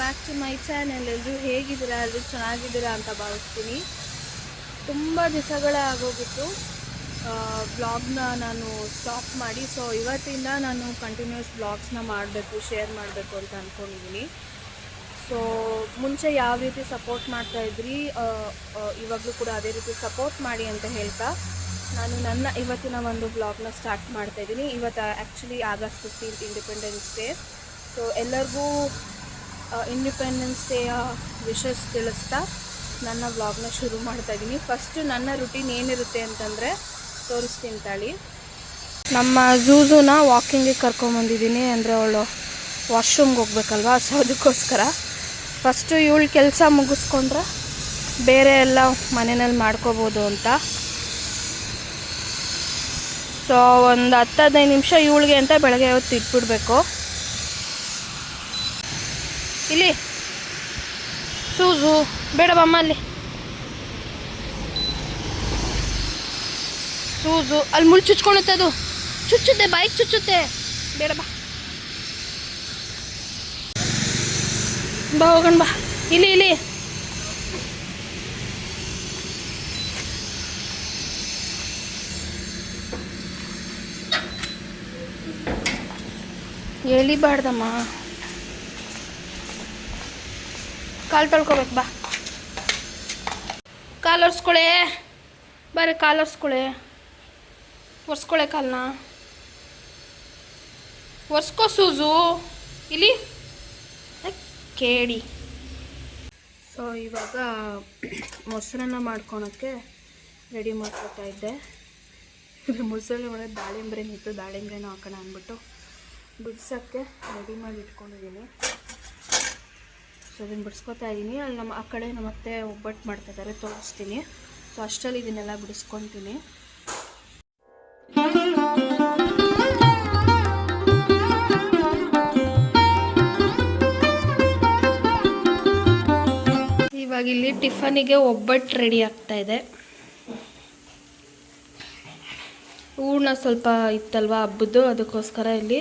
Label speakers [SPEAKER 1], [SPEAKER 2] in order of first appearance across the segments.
[SPEAKER 1] Back to my channel ಎಲ್ಲರೂ ಹೇಗಿದ್ದೀರಾ? ಎಲ್ಲರೂ ಚೆನ್ನಾಗಿದ್ದೀರಾ ಅಂತ ಭಾವಿಸ್ತೀನಿ. ತುಂಬ ದಿವಸಗಳೇ ಆಗೋಗಿತ್ತು. ಬ್ಲಾಗ್ನ ನಾನು ಸ್ಟಾಪ್ ಮಾಡಿ. ಸೊ ಇವತ್ತಿಂದ ನಾನು ಕಂಟಿನ್ಯೂಸ್ ಬ್ಲಾಗ್ಸ್ನ ಮಾಡಬೇಕು ಶೇರ್ ಮಾಡಬೇಕು ಅಂತ ಅಂದ್ಕೊಂಡಿದ್ದೀನಿ ಸೊ ಮುಂಚೆ ಯಾವ ರೀತಿ ಸಪೋರ್ಟ್ ಮಾಡ್ತಾ ಇದ್ರಿ? ಇವಾಗಲೂ ಕೂಡ ಅದೇ ರೀತಿ ಸಪೋರ್ಟ್ ಮಾಡಿ ಅಂತ ಹೇಳ್ತಾ, ನಾನು ನನ್ನ ಇವತ್ತಿನ ಒಂದು ಬ್ಲಾಗ್ನ ಸ್ಟಾರ್ಟ್ ಮಾಡ್ತಾಯಿದ್ದೀನಿ ಇವತ್ತು actually August fifteenth independence day so ಎಲ್ಲರಿಗೂ ಇಂಡಿಪೆಂಡೆನ್ಸ್ ಡೇಯ ವಿಷಸ್ ತಿಳಿಸ್ತಾ ನನ್ನ ವ್ಲಾಗ್ನ ಶುರು ಮಾಡ್ತಾ ಇದ್ದೀನಿ ಫಸ್ಟು ನನ್ನ ರುಟೀನ್ ಏನಿರುತ್ತೆ ಅಂತಂದರೆ ತೋರಿಸ್ತೀನಿ ತಾಳಿ. ನಮ್ಮ ಝೂಝೂನ ವಾಕಿಂಗಿಗೆ ಕರ್ಕೊಂಬಂದಿದ್ದೀನಿ ಅಂದರೆ ಅವಳು ವಾಶ್ರೂಮ್ಗೆ ಹೋಗ್ಬೇಕಲ್ವಾ? ಸೊ ಅದಕ್ಕೋಸ್ಕರ ಫಸ್ಟು ಇವಳು ಕೆಲಸ ಮುಗಿಸ್ಕೊಂಡ್ರೆ ಬೇರೆ ಎಲ್ಲ ಮನೆಯಲ್ಲಿ ಮಾಡ್ಕೋಬೋದು ಅಂತ. ಸೊ ಒಂದು ಹತ್ತು ಹದಿನೈದು ನಿಮಿಷ ಇವಳಿಗೆ ಅಂತ ಬೆಳಗ್ಗೆ ಹೊತ್ತು ಇಟ್ಬಿಡ್ಬೇಕು. ಇಲ್ಲಿ. ಸೂಜು ಬೇಡ ಬಮ್ಮ ಅಲ್ಲಿ ಸೂಜು, ಅಲ್ಲಿ ಮುಳ್ಳು ಚುಚ್ಕೊಳುತ್ತೆ ಅದು. ಚುಚ್ಚುತ್ತೆ ಬೈಕ್ ಚುಚ್ಚುತ್ತೆ. ಬೇಡ ಬಾ ಬಾ, ಹೋಗೋಣ ಬಾ. ಇಲ್ಲಿ ಇಲ್ಲಿ. ಎಳಿಬಾರ್ದಮ್ಮ. ಕಾಲು ತೊಳ್ಕೊಬೇಕು, ಬಾ. ಕಾಲು ಒರೆಸ್ಕೊಳೆ. ಬರ್ರಿ ಕಾಲು ಒರೆಸ್ಕೊಳೆ. ಒರೆಸ್ಕೊಳೆ ಕಾಲನ್ನ ಒರೆಸ್ಕೋ, ಸೂಜು. ಇಲ್ಲಿ. ಕೇಳಿ. ಸೊ ಇವಾಗ ಮೊಸರನ್ನ ಮಾಡ್ಕೊಳಕ್ಕೆ ರೆಡಿ ಮಾಡ್ಕೊತಾ ಇದ್ದೆ. ಮೊಸರು ಒಳಗೆ ದಾಳಿಂಬ್ರೆ ನಿಂತು ದಾಳಿಂಬ್ರೆನೂ ಹಾಕೋಣ ಅಂದ್ಬಿಟ್ಟು ಬಿಡ್ಸೋಕ್ಕೆ ರೆಡಿ ಮಾಡಿ ಇಟ್ಕೊಂಡಿದ್ದೀನಿ. ಸೊ ಅದನ್ನು ಬಿಡಿಸ್ಕೊತಾ ಇದ್ದೀನಿ ಅಲ್ಲಿ ನಮ್ಮ ಆ ಕಡೆ ನಮ್ಮ ಅತ್ತೆ ಒಬ್ಬಟ್ಟು ಮಾಡ್ತಾ ಇದ್ದಾರೆ ತೋರಿಸ್ತೀನಿ. ಸೊ ಅಷ್ಟರಲ್ಲಿ ಇದನ್ನೆಲ್ಲ ಬಿಡಿಸ್ಕೊತೀನಿ ಇವಾಗ ಇಲ್ಲಿ ಟಿಫನಿಗೆ ಒಬ್ಬಟ್ಟು ರೆಡಿ ಆಗ್ತಾ ಇದೆ. ಹೂರ್ಣ ಸ್ವಲ್ಪ ಇತ್ತಲ್ವಾ ಹಬ್ಬದ್ದು, ಅದಕ್ಕೋಸ್ಕರ ಇಲ್ಲಿ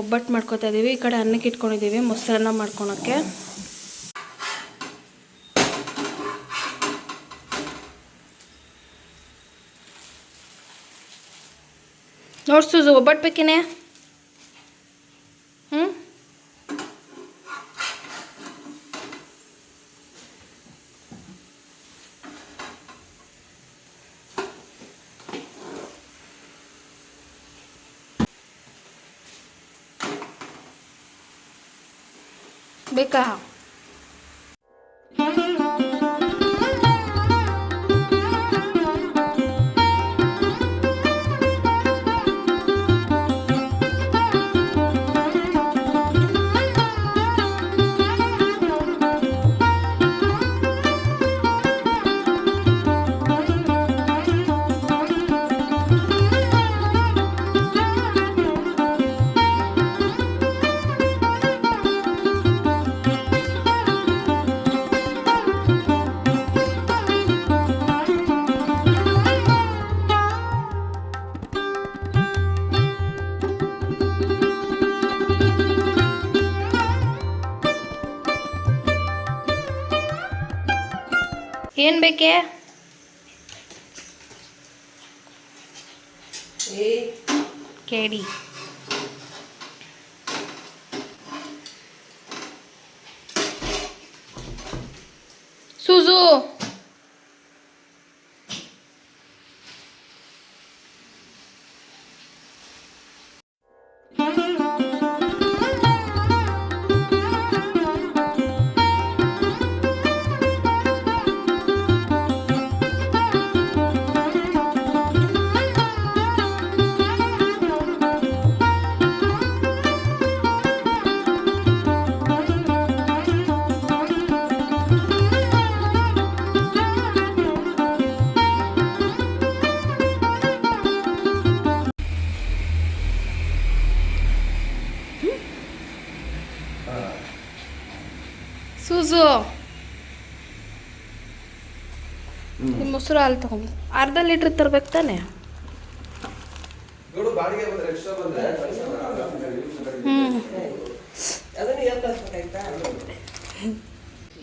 [SPEAKER 1] ಒಬ್ಬಟ್ಟು ಮಾಡ್ಕೊತಾ ಇದ್ದೀವಿ ಈ ಕಡೆ ಅನ್ನಕ್ಕೆ ಇಟ್ಕೊಂಡಿದ್ದೀವಿ ಮೊಸರನ್ನ ಮಾಡ್ಕೊಳಕ್ಕೆ. ನೋಡ್ ಸೂಸು ಒಬ್ಬಟ್ಟು ಬೇಕೇನೆ ಹ್ಞೂ ಬೇಕಾ ಏನು ಬೇಕೆ ಕೇಳಿ ಸೂಜು ಸೂಜು ಹಾಲು ತಗೊಂಡು. ಅರ್ಧ ಲೀಟ್ರ್ ತರ್ಬೇಕು ತಾನೆ?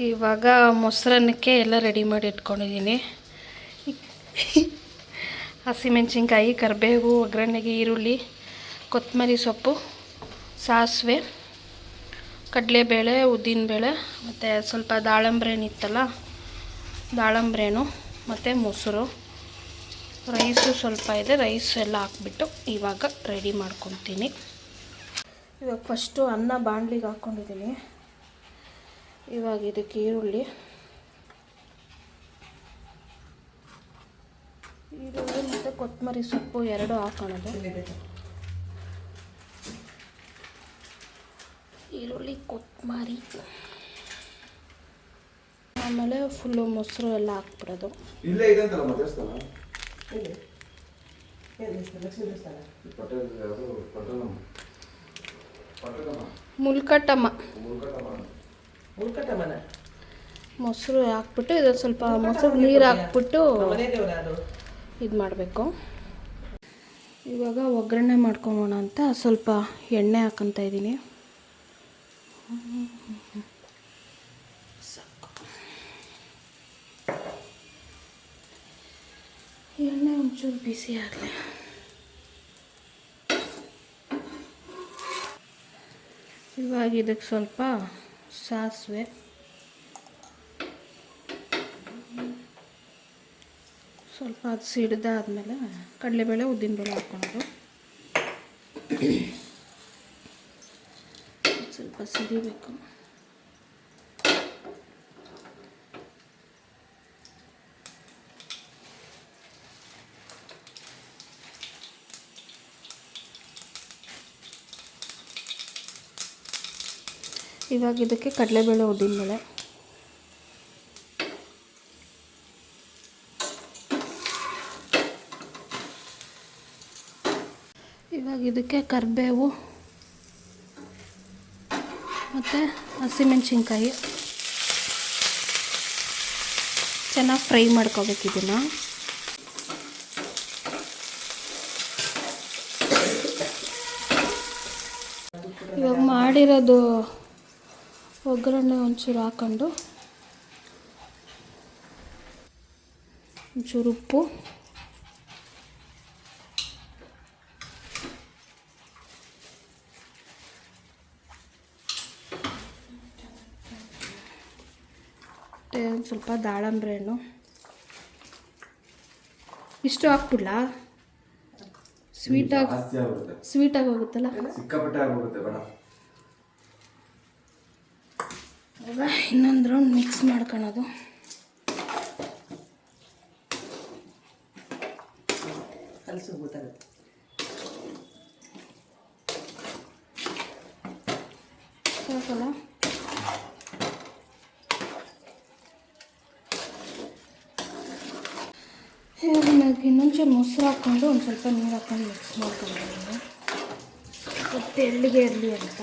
[SPEAKER 1] ಇವಾಗ ಮೊಸರನ್ನಕ್ಕೆ ಎಲ್ಲ ರೆಡಿ ಮಾಡಿ ಇಟ್ಕೊಂಡಿದ್ದೀನಿ. ಹಸಿಮೆಣಸಿನ್ಕಾಯಿ ಕರಿಬೇವು ಒಗ್ಗರಣೆಗೆ ಈರುಳ್ಳಿ ಕೊತ್ತಂಬರಿ ಸೊಪ್ಪು ಸಾಸಿವೆ ಕಡಲೆಬೇಳೆ ಉದ್ದಿನಬೇಳೆ ಮತ್ತು ಸ್ವಲ್ಪ ದಾಳಂಬ್ರೆ ಇತ್ತಲ್ಲ ದಾಳಂಬ್ರೆನು. ಮತ್ತು ಮೊಸರು. ರೈಸು ಸ್ವಲ್ಪ ಇದೆ ರೈಸ್ ಎಲ್ಲ ಹಾಕ್ಬಿಟ್ಟು ಇವಾಗ ರೆಡಿ ಮಾಡ್ಕೊತೀನಿ. ಇವಾಗ ಫಸ್ಟು ಅನ್ನ ಬಾಣಲಿಗೆ ಹಾಕ್ಕೊಂಡಿದ್ದೀನಿ ಇವಾಗ ಇದಕ್ಕೆ ಈರುಳ್ಳಿ. ಈರುಳ್ಳಿ ಮತ್ತು ಕೊತ್ತಂಬರಿ ಸೊಪ್ಪು ಎರಡು ಹಾಕೋಣದು. ಈರುಳ್ಳಿ ಕೊತ್ತಂಬರಿ ಆಮೇಲೆ ಫುಲ್ಲು ಮೊಸರು ಎಲ್ಲ ಹಾಕ್ಬಿಡೋದು.
[SPEAKER 2] ಇಲ್ಲೇ ಇದೆ ಅಂತಲ್ಲ ದೇವಸ್ಥಾನ? ಪಟೇಲ್ ಯಾವುದು ಪಟೇಲಮ್ಮ ಪಟೇಲಮ್ಮ
[SPEAKER 1] ಮುಲ್ಕಟ್ಟಮ್ಮ.
[SPEAKER 2] ಮುಲ್ಕಟ್ಟಮ್ಮ.
[SPEAKER 1] ಮೊಸರು ಹಾಕ್ಬಿಟ್ಟು ಇದು ಸ್ವಲ್ಪ ಮೊಸರು ನೀರು ಹಾಕ್ಬಿಟ್ಟು ಇದು ಮಾಡಬೇಕು. ಇವಾಗ ಒಗ್ಗರಣೆ ಮಾಡ್ಕೊಂಬೋಣ ಅಂತ ಸ್ವಲ್ಪ ಎಣ್ಣೆ ಹಾಕೊತ ಇದ್ದೀನಿ. ಎಣ್ಣೆ ಒಂಚೂರು ಬಿಸಿ ಆಗಲಿ ಇವಾಗ ಇದಕ್ಕೆ ಸ್ವಲ್ಪ ಸಾಸಿವೆ ಸ್ವಲ್ಪ ಅದು ಸಿಡ್ದಾದ್ಮೇಲೆ ಕಡಲೆಬೇಳೆ ಉದ್ದಿನಬೇಳೆ ಹಾಕ್ಕೊಳೋದು ಸ್ವಲ್ಪ ಸಿಡಿಬೇಕು ಇವಾಗ ಇದಕ್ಕೆ ಕಡಲೆಬೇಳೆ ಉದ್ದಿನಬೇಳೆ ಇವಾಗ ಇದಕ್ಕೆ ಕರಿಬೇವು ಮತ್ತು ಹಸಿಮೆಣ್ಸಿನ್ಕಾಯಿ. ಚೆನ್ನಾಗಿ ಫ್ರೈ ಮಾಡ್ಕೋಬೇಕು ಇದನ್ನು. ಇವಾಗ ಮಾಡಿರೋದು ಒಗ್ಗರಣೆ ಒಂಚೂರು ಹಾಕೊಂಡು ಒಂಚೂರು ಉಪ್ಪು ಒಂದು ಸ್ವಲ್ಪ ದಾಳಂಬ್ರೆ ಹಣ್ಣು. ಇಷ್ಟು ಹಾಕ್ಬಿಡ್ಲಾ? ಸ್ವೀಟಾಗಿ
[SPEAKER 2] ಆಗ್ಬಿಡುತ್ತೆ
[SPEAKER 1] ಸ್ವೀಟಾಗಿ ಹೋಗುತ್ತಲ್ಲ?
[SPEAKER 2] ಸಿಕ್ಕಾಪಟ್ಟೆ ಆಗೋಗುತ್ತೆ ಬೇಡ
[SPEAKER 1] ಇವಾಗ ಇನ್ನೊಂದು ರೌಂಡ್ ಮಿಕ್ಸ್ ಮಾಡ್ಕೊಳೋದು ಸಾಕಲ್ಲ ಇನ್ನೊಂಚೂರು ಮೊಸರು ಹಾಕ್ಕೊಂಡು ಒಂದು ಸ್ವಲ್ಪ ನೀರು ಹಾಕ್ಕೊಂಡು ಮಿಕ್ಸ್ ಮಾಡ್ಕೊಂಡು ಮತ್ತು ತೆಳ್ಳಗೆ ಇರಲಿ ಅಂತ.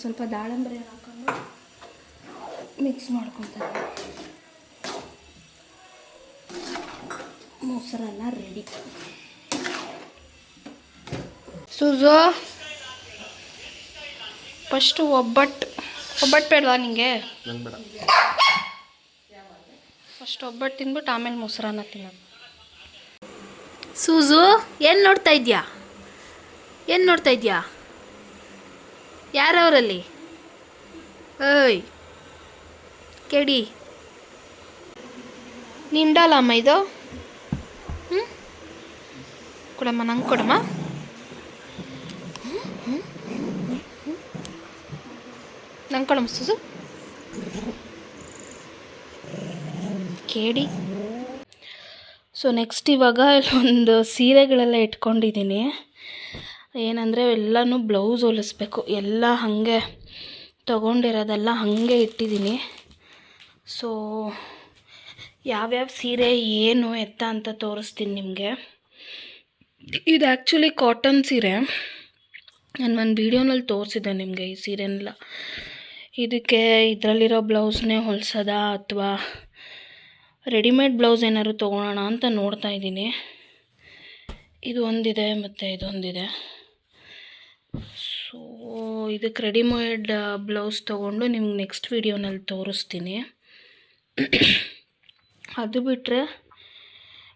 [SPEAKER 1] ಒಂದು ಸ್ವಲ್ಪ ದಾಳಂಬರಿ ಹಾಕೊಂಡು ಮಿಕ್ಸ್ ಮಾಡ್ಕೊತಾರೆ ಮೊಸರನ್ನ ರೆಡಿ ಸುಜು ಫಸ್ಟು ಒಬ್ಬಟ್ಟು ಒಬ್ಬಟ್ಟು ಬೇಡವಾ ನಿಂಗೆ? ಫಸ್ಟ್ ಒಬ್ಬಟ್ಟು ತಿಂದ್ಬಿಟ್ಟು ಆಮೇಲೆ ಮೊಸರನ್ನ ತಿನ್ನೋದು. ಸೂಜು ಏನು ನೋಡ್ತಾ ಇದೆಯಾ? ಏನು ನೋಡ್ತಾ ಇದೆಯಾ? ಯಾರವರಲ್ಲಿ? ಓಯ್, ಕೆಡಿ. ನಿಂಡಲ್ಲ ಅಮ್ಮ ಇದು? ಹ್ಞೂ ಕೊಡಮ್ಮ, ನಂಗೆ ಕೊಡಮ್ಮ. ನಂಗೆ ಕೊಡಮ್ಮ, ಸುಸು. ಕೇಳಿ ಸೊ ನೆಕ್ಸ್ಟ್ ಇವಾಗ ಒಂದು ಸೀರೆಗಳೆಲ್ಲ ಇಟ್ಕೊಂಡಿದ್ದೀನಿ. ಏನಂದರೆ ಎಲ್ಲನೂ ಬ್ಲೌಸ್ ಹೊಲಿಸ್ಬೇಕು. ಎಲ್ಲ ಹಾಗೆ ತೊಗೊಂಡಿರೋದೆಲ್ಲ ಹಾಗೆ ಇಟ್ಟಿದ್ದೀನಿ. ಸೊ ಯಾವ್ಯಾವ ಸೀರೆ ಏನು ಎತ್ತ ಅಂತ ತೋರಿಸ್ತೀನಿ ನಿಮಗೆ. ಇದು ಆ್ಯಕ್ಚುಲಿ ಕಾಟನ್ ಸೀರೆ. ನಾನು ಒಂದು ವೀಡಿಯೋನಲ್ಲಿ ತೋರಿಸಿದ್ದೆ ನಿಮಗೆ ಈ ಸೀರೆನೆಲ್ಲ. ಇದಕ್ಕೆ ಇದರಲ್ಲಿರೋ ಬ್ಲೌಸ್ನೇ ಹೊಲ್ಸೋದಾ ಅಥವಾ ರೆಡಿಮೇಡ್ ಬ್ಲೌಸ್ ಏನಾದ್ರು ತೊಗೊಳೋಣ ಅಂತ ನೋಡ್ತಾ ಇದ್ದೀನಿ. ಇದು ಒಂದಿದೆ ಮತ್ತು ಇದೊಂದಿದೆ. ಸೊ ಇದಕ್ಕೆ ರೆಡಿಮೇಡ್ ಬ್ಲೌಸ್ ತೊಗೊಂಡು ನಿಮ್ಗೆ ನೆಕ್ಸ್ಟ್ ವೀಡಿಯೋನಲ್ಲಿ ತೋರಿಸ್ತೀನಿ. ಅದು ಬಿಟ್ಟರೆ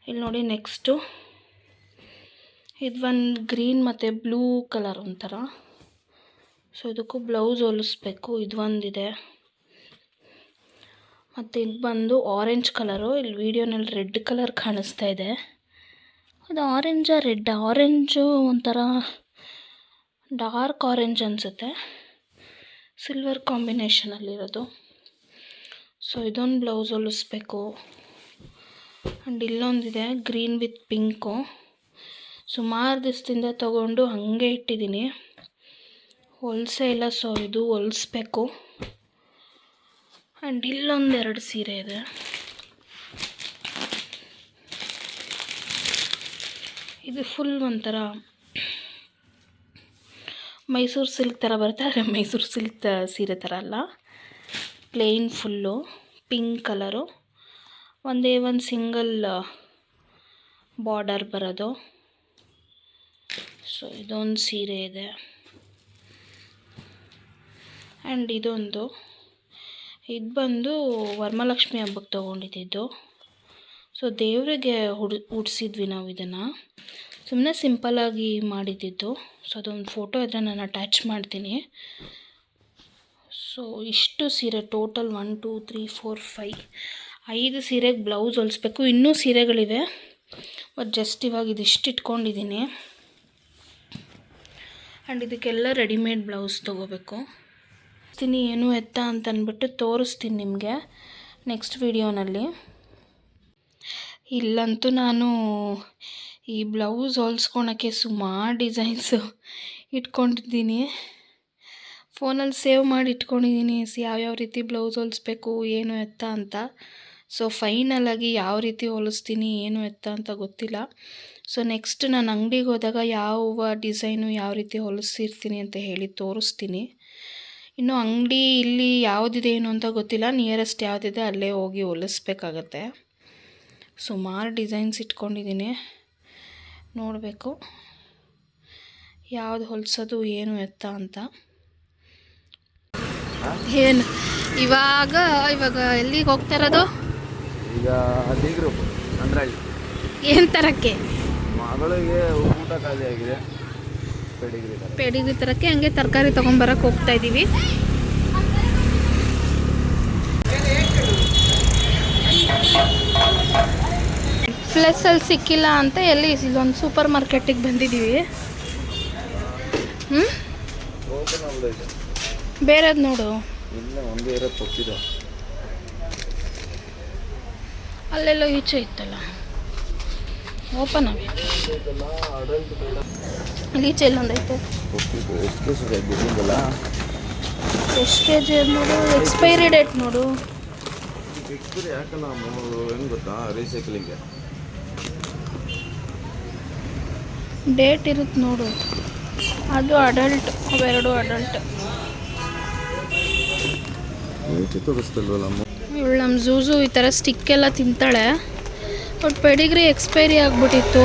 [SPEAKER 1] ಇಲ್ಲಿ ನೋಡಿ ನೆಕ್ಸ್ಟು ಇದು ಒಂದು ಗ್ರೀನ್ ಮತ್ತು ಬ್ಲೂ ಕಲರ್ ಒಂಥರ. ಸೊ ಇದಕ್ಕೂ ಬ್ಲೌಸ್ ಹೊಲಿಸ್ಬೇಕು. ಇದು ಒಂದಿದೆ. ಮತ್ತು ಇದು ಬಂದು ಆರೆಂಜ್ ಕಲರು ಇಲ್ಲಿ ವೀಡಿಯೋನಲ್ಲಿ ರೆಡ್ ಕಲರ್ ಕಾಣಿಸ್ತಾ ಇದೆ. ಅದು ಆರೆಂಜಾ ರೆಡ್ ಆರೆಂಜು ಒಂಥರ ಡಾರ್ಕ್ ಆರೆಂಜ್ ಅನಿಸುತ್ತೆ. ಸಿಲ್ವರ್ ಕಾಂಬಿನೇಷನಲ್ಲಿರೋದು. ಸೊ, ಇದೊಂದು ಬ್ಲೌಸ್ ಹೊಲಿಸ್ಬೇಕು. ಆ್ಯಂಡ್ ಇಲ್ಲೊಂದಿದೆ ಗ್ರೀನ್ ವಿತ್ ಪಿಂಕು. ಸುಮಾರು ದಿವಸದಿಂದ ತಗೊಂಡು ಹಾಗೆ ಇಟ್ಟಿದ್ದೀನಿ. ಹೊಲಿಸೇ ಇಲ್ಲ, ಸೊ ಇದು ಹೊಲಿಸ್ಬೇಕು. ಆ್ಯಂಡ್ ಇಲ್ಲೊಂದೆರಡು ಸೀರೆ ಇದೆ. ಇದು ಫುಲ್ ಒಂಥರ ಮೈಸೂರು ಸಿಲ್ಕ್ ಥರ ಬರುತ್ತೆ, ಆದರೆ ಮೈಸೂರು ಸಿಲ್ಕ್ ಸೀರೆ ಥರ ಅಲ್ಲ. ಪ್ಲೇನ್ ಫುಲ್ಲು ಪಿಂಕ್ ಕಲರು ಒಂದೇ ಒಂದು ಸಿಂಗಲ್ ಬಾರ್ಡರ್ ಬರೋದು. ಸೊ ಇದೊಂದು ಸೀರೆ ಇದೆ. ಆ್ಯಂಡ್ ಇದೊಂದು, ಇದು ಬಂದು ವರಮಹಾಲಕ್ಷ್ಮಿ ಹಬ್ಬಕ್ಕೆ ತೊಗೊಂಡಿದ್ದು. ಸೊ ದೇವರಿಗೆ ಹುಡ್ ಹುಡ್ಸಿದ್ವಿ ನಾವು ಇದನ್ನು. ಸುಮ್ಮನೆ ಸಿಂಪಲ್ಲಾಗಿ ಮಾಡಿದ್ದಿದ್ದು ಸೊ ಅದೊಂದು ಫೋಟೋ ಇದ್ರೆ ನಾನು ಅಟ್ಯಾಚ್ ಮಾಡ್ತೀನಿ. ಸೊ ಇಷ್ಟು ಸೀರೆ total one two three four five ಐದು ಸೀರೆಗೆ ಬ್ಲೌಸ್ ಹೊಲಿಸ್ಬೇಕು. ಇನ್ನೂ ಸೀರೆಗಳಿವೆ. ಬಟ್ ಜಸ್ಟ್ ಇವಾಗ ಇದಿಷ್ಟು ಇಟ್ಕೊಂಡಿದ್ದೀನಿ ಆ್ಯಂಡ್ ಇದಕ್ಕೆಲ್ಲ ರೆಡಿಮೇಡ್ ಬ್ಲೌಸ್ ತೊಗೋಬೇಕು. ತಿನಿ ಏನು ಎತ್ತ ಅಂತ ಅಂದ್ಬಿಟ್ಟು ತೋರಿಸ್ತೀನಿ ನಿಮಗೆ ನೆಕ್ಸ್ಟ್ ವಿಡಿಯೋನಲ್ಲಿ ಇಲ್ಲಂತೂ ನಾನು ಈ ಬ್ಲೌಸ್ ಹೊಲ್ಸ್ಕೊಳಕ್ಕೆ ಸುಮಾರು ಡಿಸೈನ್ಸು ಇಟ್ಕೊಂಡಿದ್ದೀನಿ. ಫೋನಲ್ಲಿ ಸೇವ್ ಮಾಡಿ ಇಟ್ಕೊಂಡಿದ್ದೀನಿ. ಯಾವ್ಯಾವ ರೀತಿ ಬ್ಲೌಸ್ ಹೊಲಿಸ್ಬೇಕು, ಏನು ಎತ್ತ ಅಂತ. ಸೊ ಫೈನಲಾಗಿ ಯಾವ ರೀತಿ ಹೊಲಿಸ್ತೀನಿ, ಏನು ಎತ್ತ ಅಂತ ಗೊತ್ತಿಲ್ಲ. ಸೊ ನೆಕ್ಸ್ಟ್ ನಾನು ಅಂಗಡಿಗೆ ಹೋದಾಗ ಯಾವ ಡಿಸೈನು ಯಾವ ರೀತಿ ಹೊಲಿಸಿರ್ತೀನಿ ಅಂತ ಹೇಳಿ ತೋರಿಸ್ತೀನಿ. ಇನ್ನು ಅಂಗಡಿ ಇಲ್ಲಿ ಯಾವುದಿದೆ, ಏನು ಅಂತ ಗೊತ್ತಿಲ್ಲ. ನಿಯರೆಸ್ಟ್ ಯಾವುದಿದೆ, ಅಲ್ಲೇ ಹೋಗಿ ಹೊಲಿಸ್ಬೇಕಾಗತ್ತೆ. ಸುಮಾರು ಡಿಸೈನ್ಸ್ ಇಟ್ಕೊಂಡಿದ್ದೀನಿ. ನೋಡಬೇಕು. ಯಾವ್ದು ಹೊಲಿಸೋದು ಏನು ಎತ್ತ ಅಂತ. ಏನು ಇವಾಗ ಇವಾಗ ಎಲ್ಲಿಗೆ ಹೋಗ್ತಾ ಇರೋದು?
[SPEAKER 2] ಈಗ ಅಂದ್ರಳ್ಳಿ
[SPEAKER 1] ಏನು ತರಕ್ಕೆ?
[SPEAKER 2] ಮಗಳಿಗೆ ಊಟ ಖಾಲಿ ಆಗಿದೆ. ಪೆಡಿಗ್ರಿ
[SPEAKER 1] ತರಕ್ಕೆ. ಹಂಗೆ ತರಕಾರಿ ತೊಗೊಂಬರಕ್ಕೆ ಹೋಗ್ತಾ ಇದ್ದೀವಿ ಪ್ಲಸ್ಸಲ್ಲಿ ಸಿಕ್ಕಿಲ್ಲ ಅಂತ ಎಲ್ಲಿ ಇಲ್ಲೊಂದು ಸೂಪರ್ ಮಾರ್ಕೆಟಿಗೆ ಬಂದಿದ್ದೀವಿ. ಹ್ಞೂ ಬೇರೆದು ನೋಡು. ಅಲ್ಲೆಲ್ಲ ಈಚೆ ಇತ್ತಲ್ಲ. ಓಪನ್ ಆಗೈತೆ ಅಲ್ಲಿ ಈಚೆ ಇಲ್ಲೊಂದೈತೆ.
[SPEAKER 2] ಎಷ್ಟು
[SPEAKER 1] ಕೆ ಜಿ ನೋಡು? ಎಕ್ಸ್ಪೈರಿ ಡೇಟ್ ನೋಡು.
[SPEAKER 2] ಎಕ್ಸ್ಪೈರಿ ಯಾಕಲ್ಲ ಏನು ಗೊತ್ತಾ? ರೀಸೈಕ್ಲಿಂಗ್ಗೆ
[SPEAKER 1] ಡೇಟ್ ಇರುತ್ತೆ ನೋಡು. ಅದು ಅಡಲ್ಟ್ ಅವೆರಡು ಅಡಲ್ಟ್. ಇವಳು ನಮ್ಮ ಝೂಝು ಈ ಥರ ಸ್ಟಿಕ್ ಎಲ್ಲ ತಿಂತಾಳೆ. ಬಟ್ ಪೆಡಿಗ್ರಿ ಎಕ್ಸ್ಪೈರಿ ಆಗಿಬಿಟ್ಟಿತ್ತು.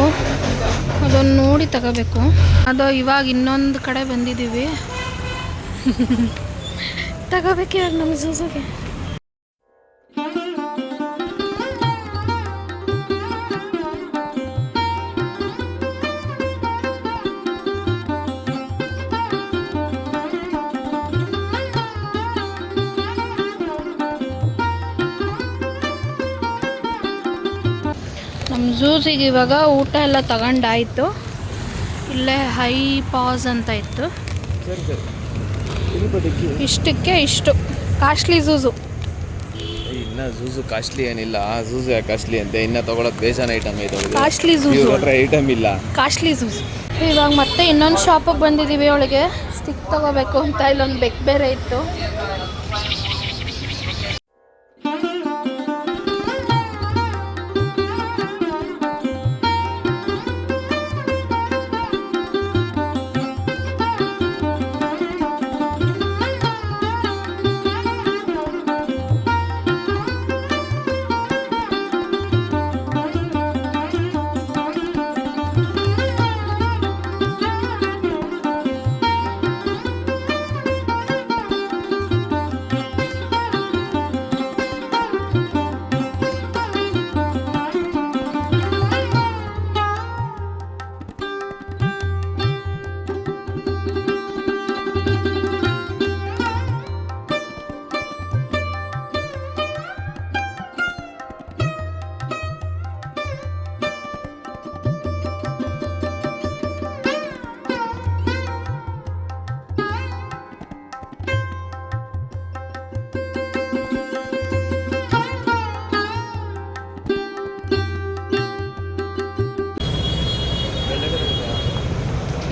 [SPEAKER 1] ಅದನ್ನು ನೋಡಿ ತಗೋಬೇಕು. ಅದು ಇವಾಗ ಇನ್ನೊಂದು ಕಡೆ ಬಂದಿದ್ದೀವಿ. ತಗೋಬೇಕು ಇವಾಗ ನಮ್ಮ ಝೂಝುಗೆ. ಝೂಸಿಗೆ ಇವಾಗ ಊಟ ಎಲ್ಲ ತಗೊಂಡಾಯಿತು. ಇಲ್ಲೇ ಹೈ ಪಾಸ್ ಅಂತ ಇತ್ತು. ಇಷ್ಟಕ್ಕೆ ಇಷ್ಟು. Costly juice.
[SPEAKER 2] ಇನ್ನ ಝೂಸು ಕಾಸ್ಟ್ಲಿ ಏನಿಲ್ಲ. ಝೂಸು ಕಾಸ್ಟ್ಲಿ ಅಂತೆ? ಇನ್ನ ತಗೊಳಕ್ ಬೇಜಾನ ಐಟಮ್ ಇದೆ.
[SPEAKER 1] ಕಾಸ್ಟ್ಲಿ
[SPEAKER 2] ಜೂಸು ಐಟಮ್ ಇಲ್ಲ.
[SPEAKER 1] ಕಾಸ್ಟ್ಲಿ ಜೂಸ್ ಇವಾಗ ಮತ್ತೆ ಇನ್ನೊಂದು ಶಾಪಿಗೆ ಬಂದಿದ್ದೀವಿ ಅವಳಿಗೆ. ಸ್ಟಿಕ್ ತಗೋಬೇಕು ಅಂತ ಇಲ್ಲೊಂದು ಬೆಕ್ ಬೇರೆ ಇತ್ತು.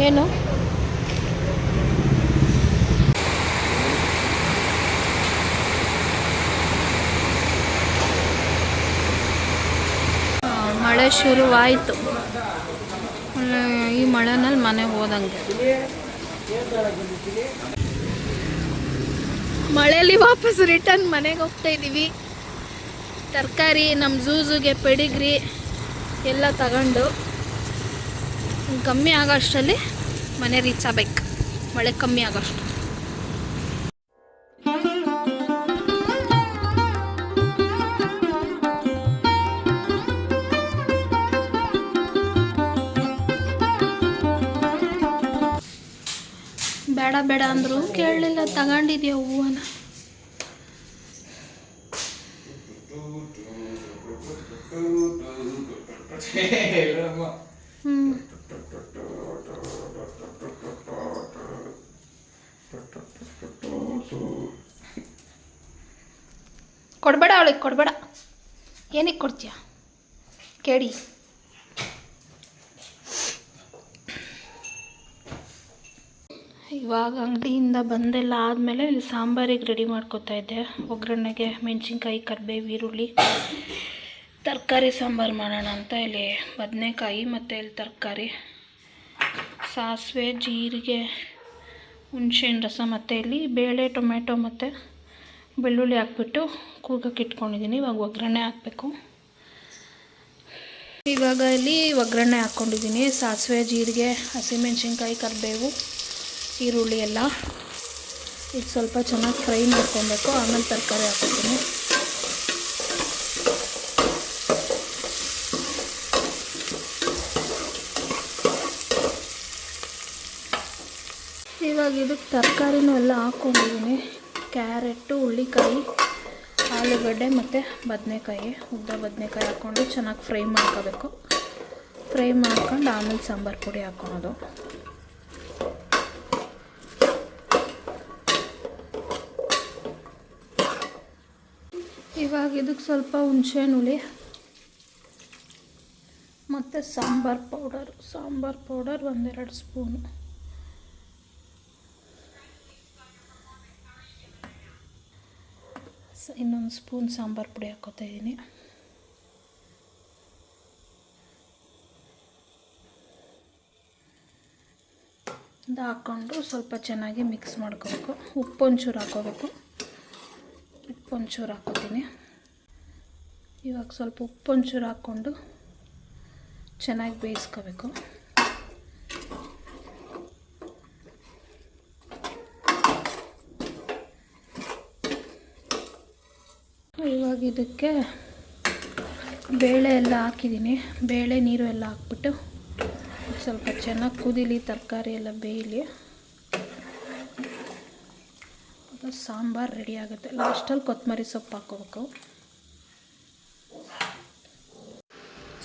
[SPEAKER 1] ಏನು? ಮಳೆ ಶುರುವಾಯಿತು. ಈ ಮಳೆನಲ್ಲಿ ಮನೆ ಹೋದಂಗೆ. ಮಳೆಯಲ್ಲಿ ವಾಪಸ್ ರಿಟರ್ನ್ ಮನೆಗೆ ಹೋಗ್ತಾ ಇದ್ದೀವಿ. ತರಕಾರಿ ನಮ್ಮ ಜೂಜುಗೆ ಪೆಡಿಗ್ರಿ ಎಲ್ಲ ತಗೊಂಡು. ಕಮ್ಮಿ ಆಗೋ ಆಗೋಷ್ಟರಲ್ಲಿ ಮನೆ ರೀಚ್ ಆಗ್ಬೇಕು. ಮಳೆ ಕಮ್ಮಿ ಆಗೋಷ್ಟು. ಬೇಡ ಬೇಡ ಅಂದರು ಕೇಳಲಿಲ್ಲ ತಗೊಂಡಿದ್ಯಾ ಹೂವನ ಹ್ಞೂ ಕೊಡಬೇಡ ಅವಳಿಗೆ ಕೊಡಬೇಡ. ಏನಕ್ಕೆ ಕೊಡ್ತೀಯ? ಕೇಳಿ. ಇವಾಗ ಅಂಗಡಿಯಿಂದ ಬಂದೆಲ್ಲ ಆದಮೇಲೆ ಇಲ್ಲಿ ಸಾಂಬಾರಿಗೆ ರೆಡಿ ಮಾಡ್ಕೋತಾ ಇದ್ದೆ. ಒಗ್ಗರಣೆಗೆ ಮೆಣಸಿನ್ಕಾಯಿ ಕರಿಬೇವು ಈರುಳ್ಳಿ, ತರಕಾರಿ, ಸಾಂಬಾರು ಮಾಡೋಣ ಅಂತ ಇಲ್ಲಿ ಬದನೆಕಾಯಿ ಮತ್ತು ಇಲ್ಲಿ ತರಕಾರಿ. ಸಾಸಿವೆ, ಜೀರಿಗೆ ಹುಣ್ಸೆಹಣ್ಣು ರಸ ಮತ್ತು ಇಲ್ಲಿ ಬೇಳೆ ಟೊಮೆಟೊ ಮತ್ತು ಬೆಳ್ಳುಳ್ಳಿ ಹಾಕ್ಬಿಟ್ಟು ಕೂಗಕ್ಕೆ ಇಟ್ಕೊಂಡಿದ್ದೀನಿ. ಇವಾಗ ಒಗ್ಗರಣೆ ಹಾಕಬೇಕು. ಇವಾಗ ಇಲ್ಲಿ ಒಗ್ಗರಣೆ ಹಾಕ್ಕೊಂಡಿದ್ದೀನಿ. ಸಾಸಿವೆ, ಜೀರಿಗೆ, ಹಸಿಮೆಣ್ಸಿನ್ಕಾಯಿ, ಕರಿಬೇವು, ಈರುಳ್ಳಿ ಎಲ್ಲ. ಇದು ಸ್ವಲ್ಪ ಚೆನ್ನಾಗಿ ಫ್ರೈ ಮಾಡ್ಕೊಬೇಕು. ಆಮೇಲೆ ತರಕಾರಿ ಹಾಕ್ತೀನಿ. ಇವಾಗ ಇದಕ್ಕೆ ತರಕಾರಿನೂ ಎಲ್ಲ ಹಾಕ್ಕೊಂಡಿದ್ದೀನಿ. ಕ್ಯಾರೆಟು ಹುಳ್ಳಿಕಾಯಿ ಆಲೂಗಡ್ಡೆ ಮತ್ತು ಬದನೆಕಾಯಿ. ಉದ್ದ ಬದನೆಕಾಯಿ ಹಾಕ್ಕೊಂಡು ಚೆನ್ನಾಗಿ ಫ್ರೈ ಮಾಡ್ಕೋಬೇಕು. ಫ್ರೈ ಮಾಡ್ಕೊಂಡು ಆಮೇಲೆ ಸಾಂಬಾರು ಪುಡಿ ಹಾಕ್ಕೊಳೋದು ಇವಾಗ ಇದಕ್ಕೆ ಸ್ವಲ್ಪ ಹುಣಸೆಹಣ್ಣು ಹುಳಿ, ಮತ್ತು ಸಾಂಬಾರು ಪೌಡರ್. ಸಾಂಬಾರು ಪೌಡರ್ ಒಂದೆರಡು ಸ್ಪೂನು. ಇನ್ನೊಂದು ಸ್ಪೂನ್ ಸಾಂಬಾರು ಪುಡಿ ಹಾಕ್ಕೋತಾ ಇದ್ದೀನಿ ಇದು ಹಾಕ್ಕೊಂಡು ಸ್ವಲ್ಪ ಚೆನ್ನಾಗಿ ಮಿಕ್ಸ್ ಮಾಡ್ಕೋಬೇಕು. ಉಪ್ಪು ಒಂಚೂರು ಹಾಕ್ಕೋಬೇಕು ಉಪ್ಪು ಒಂಚೂರು ಹಾಕೋತೀನಿ. ಇವಾಗ ಸ್ವಲ್ಪ ಉಪ್ಪು ಒಂಚೂರು ಹಾಕ್ಕೊಂಡು ಚೆನ್ನಾಗಿ ಬೇಯಿಸ್ಕೋಬೇಕು. ಇವಾಗ ಇದಕ್ಕೆ ಬೇಳೆ ಎಲ್ಲ ಹಾಕಿದ್ದೀನಿ. ಬೇಳೆ, ನೀರು ಎಲ್ಲ ಹಾಕ್ಬಿಟ್ಟು ಸ್ವಲ್ಪ ಚೆನ್ನಾಗಿ ಕುದೀಲಿ, ತರಕಾರಿ ಎಲ್ಲ ಬೇಯಲಿ. ಸಾಂಬಾರು ರೆಡಿ ಆಗುತ್ತೆ. ಲಾಸ್ಟಲ್ಲಿ ಕೊತ್ತಂಬರಿ ಸೊಪ್ಪು ಹಾಕೋಬೇಕು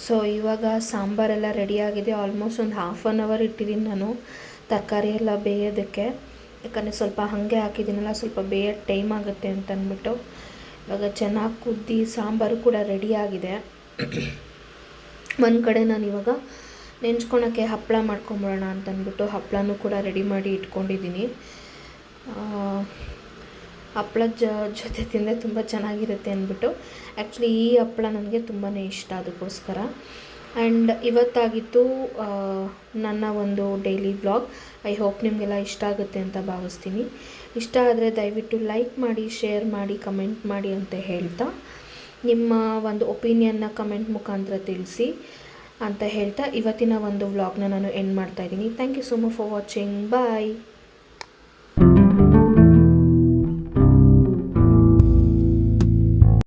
[SPEAKER 1] ಸೊ ಇವಾಗ ಸಾಂಬಾರೆಲ್ಲ ರೆಡಿಯಾಗಿದೆ ಆಲ್ಮೋಸ್ಟ್ ಒಂದು ಹಾಫ್ ಆನ್ ಅವರ್ ಇಟ್ಟಿದ್ದೀನಿ ನಾನು ತರಕಾರಿ ಎಲ್ಲ ಬೇಯೋದಕ್ಕೆ. ಯಾಕಂದರೆ ಸ್ವಲ್ಪ ಹಾಗೆ ಹಾಕಿದ್ದೀನಲ್ಲ, ಸ್ವಲ್ಪ ಬೇಯೋ ಟೈಮ್ ಆಗುತ್ತೆ ಅಂತ ಅಂದ್ಬಿಟ್ಟು. ಇವಾಗ ಚೆನ್ನಾಗಿ ಕುದ್ದಿ ಸಾಂಬಾರು ಕೂಡ ರೆಡಿಯಾಗಿದೆ ಒಂದು ಕಡೆ ನಾನು ಇವಾಗ ನೆಂಚ್ಕೊಳಕ್ಕೆ ಹಪ್ಪಳ ಮಾಡ್ಕೊಂಬಿಡೋಣ ಅಂತಂದ್ಬಿಟ್ಟು ಹಪ್ಪಳನೂ ಕೂಡ ರೆಡಿ ಮಾಡಿ ಇಟ್ಕೊಂಡಿದ್ದೀನಿ ಹಪ್ಪಳದ ಜ, ಜೊತೆ ತಿಂದರೆ ತುಂಬ ಚೆನ್ನಾಗಿರುತ್ತೆ ಅಂದ್ಬಿಟ್ಟು ಆ್ಯಕ್ಚುಲಿ ಈ ಹಪ್ಪಳ ನನಗೆ ತುಂಬಾ ಇಷ್ಟ ಅದಕ್ಕೋಸ್ಕರ. ಆ್ಯಂಡ್ ಇವತ್ತಾಗಿತ್ತು ನನ್ನ ಒಂದು ಡೈಲಿ ವ್ಲಾಗ್ ಐ ಹೋಪ್ ನಿಮಗೆಲ್ಲ ಇಷ್ಟ ಆಗುತ್ತೆ ಅಂತ ಭಾವಿಸ್ತೀನಿ. ಇಷ್ಟ ಆದರೆ ದಯವಿಟ್ಟು ಲೈಕ್ ಮಾಡಿ, ಶೇರ್ ಮಾಡಿ, ಕಮೆಂಟ್ ಮಾಡಿ ಅಂತ ಹೇಳ್ತಾ ನಿಮ್ಮ ಒಂದು ಒಪಿನಿಯನ್ನ ಕಮೆಂಟ್ ಮುಖಾಂತರ ತಿಳಿಸಿ ಅಂತ ಹೇಳ್ತಾ ಇವತ್ತಿನ ಒಂದು ವ್ಲಾಗ್ನ ನಾನು ಎಂಡ್ ಮಾಡ್ತಾ ಇದ್ದೀನಿ. Thank you so much for watching bye